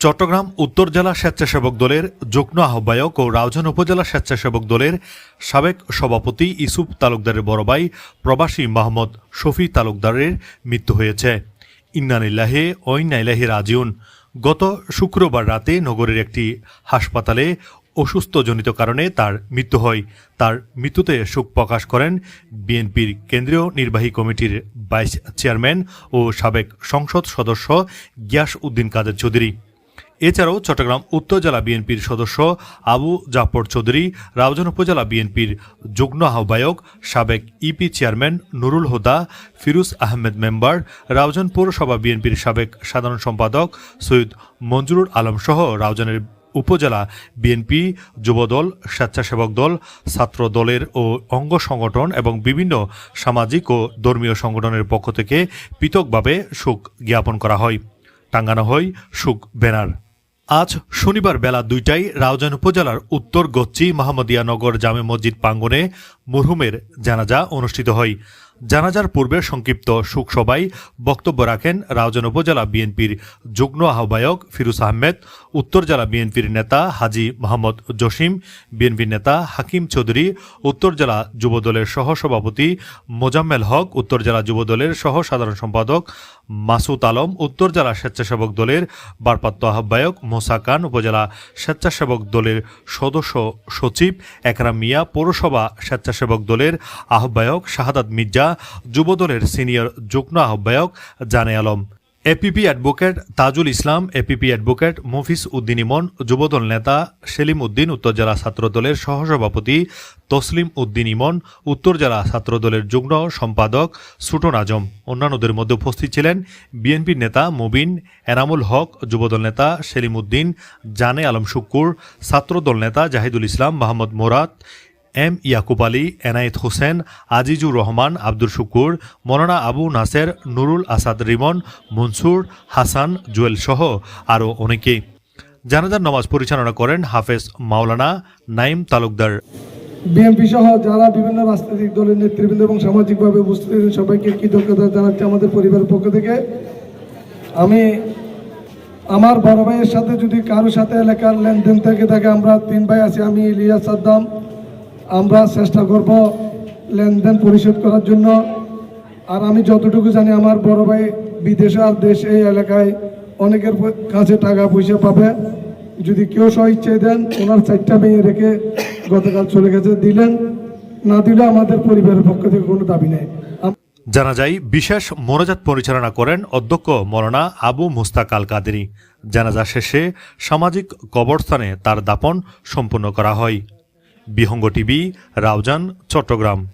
চট্টগ্রাম উত্তর জেলা স্বেচ্ছাসেবক দলের যুগ্ম আহ্বায়ক ও রাউজান উপজেলা স্বেচ্ছাসেবক দলের সাবেক সভাপতি ইসুফ তালুকদারের বড় ভাই প্রবাসী মোহাম্মদ শফি তালুকদারের মৃত্যু হয়েছে। ইন্নানিল্লাহে ঐনাইলাহি রাজিউন। গত শুক্রবার রাতে নগরের একটি হাসপাতালে অসুস্থজনিত কারণে তার মৃত্যু হয়। তার মৃত্যুতে শোক প্রকাশ করেন বিএনপির কেন্দ্রীয় নির্বাহী কমিটির ভাইস চেয়ারম্যান ও সাবেক সংসদ সদস্য গিয়াস উদ্দিন কাদের চৌধুরী। এছাড়াও চট্টগ্রাম উত্তর জেলা বিএনপির সদস্য আবু জাফর চৌধুরী রাউজান উপজেলা বিএনপির যুগ্ম আহ্বায়ক সাবেক UP chairman Nurul Huda, Firuz Ahmed member Raozan পৌরসভা বিএনপির সাবেক সাধারণ সম্পাদক সৈয়দ মঞ্জুরুল আলম সহ রাউজানের উপজেলা বিএনপি, যুবদল, স্বেচ্ছাসেবক দল, ছাত্র দলের ও অঙ্গ সংগঠন এবং বিভিন্ন সামাজিক ও ধর্মীয় সংগঠনের পক্ষ থেকে পৃথকভাবে শোক জ্ঞাপন করা হয়। টাঙ্গানো হয় শোক ব্যানার। আজ শনিবার বেলা দুইটায় রাউজান উপজেলার উত্তর গচ্চি মাহমদিয়ানগর জামে মসজিদ প্রাঙ্গণে মরহুমের জানাজা অনুষ্ঠিত হয়। জানাজার পূর্বে সংক্ষিপ্ত শোকসভায় বক্তব্য রাখেন রাউজান উপজেলা বিএনপির যুগ্ম আহ্বায়ক ফিরুজ আহমেদ, উত্তর জেলা বিএনপির নেতা হাজি মোহাম্মদ জসিম বিএনপির নেতা হাকিম চৌধুরী, উত্তর জেলা যুবদলের সহসভাপতি মোজাম্মেল হক, উত্তর জেলা যুবদলের সহ সাধারণ সম্পাদক মাসুদ আলম, উত্তর জেলা স্বেচ্ছাসেবক দলের ভারপ্রাপ্ত আহ্বায়ক মোসা খান, উপজেলা স্বেচ্ছাসেবক দলের সদস্য সচিব একরাম মিয়া, পৌরসভা স্বেচ্ছাসেবক দলের আহ্বায়ক শাহাদাত মির্জা যুবদলের সিনিয়র যুগ্ম আহ্বায়ক Jane Alam. APP advocate Tajul Islam, APP advocate Mofiz Uddin Emon, Jubodal নেতা সেলিম উদ্দিন, উত্তর জেলা ছাত্রদলের সহসভাপতি তসলিম উদ্দিন ইমন, উত্তর জেলা ছাত্রদলের যুগ্ম সম্পাদক সুটন আজম। অন্যান্যদের মধ্যে উপস্থিত ছিলেন বিএনপির নেতা মুবিন, এনামুল হক, যুবদল নেতা সেলিম উদ্দিন, জানে আলম শুক্কুর, ছাত্রদল নেতা জাহিদুল ইসলাম, মাহমুদ মোরাদ এম ইয়াকুব আলী, এনায়েত হোসেন, আজিজুর রহমান, আব্দুল শুকুর, মৌলানা আবু নাসের, নুরুল আসাদ রিমন, মনসুর, হাসান, জুয়েল সহ আরও অনেকে। জানাজার নামাজ পরিচালনা করেন হাফেজ মাওলানা নাইম তালুকদার। বিএনপি সহ যারা বিভিন্ন রাজনৈতিক দলের নেতৃবৃন্দ এবং সামাজিকভাবে উপস্থিত সবাইকে কৃতজ্ঞতা জানাচ্ছি আমাদের পরিবারের পক্ষ থেকে। আমি আমার বড় ভাইয়ের সাথে যদি কারোর সাথে এলাকার লেনদেন থেকে থাকে, আমরা তিন ভাই আছি, আমি ইলিয়াস সাদ্দাম। আমরা চেষ্টা করব লেনদেন পরিশোধ করার জন্য। আর আমি যতটুকু জানি, আমার বড় ভাই বিদেশে আর দেশ এই এলাকায় অনেকের কাছে টাকা পয়সা পাবে। যদি কেউ স্বইচ্ছায় দেন, ওনার চারটা মেয়ে রেখে গতকাল চলে গেছে। দিলেন, না দিলে আমাদের পরিবারের পক্ষ থেকে কোনো দাবি নেই। জানা যায়, বিশেষ মোনাজাত পরিচালনা করেন অধ্যক্ষ মৌলানা আবু মুস্তাক আল কাদেরি। জানাজা শেষে সামাজিক কবরস্থানে তার দাপন সম্পন্ন করা হয়। বিহঙ্গ টিভি রাউজান চট্টগ্রাম।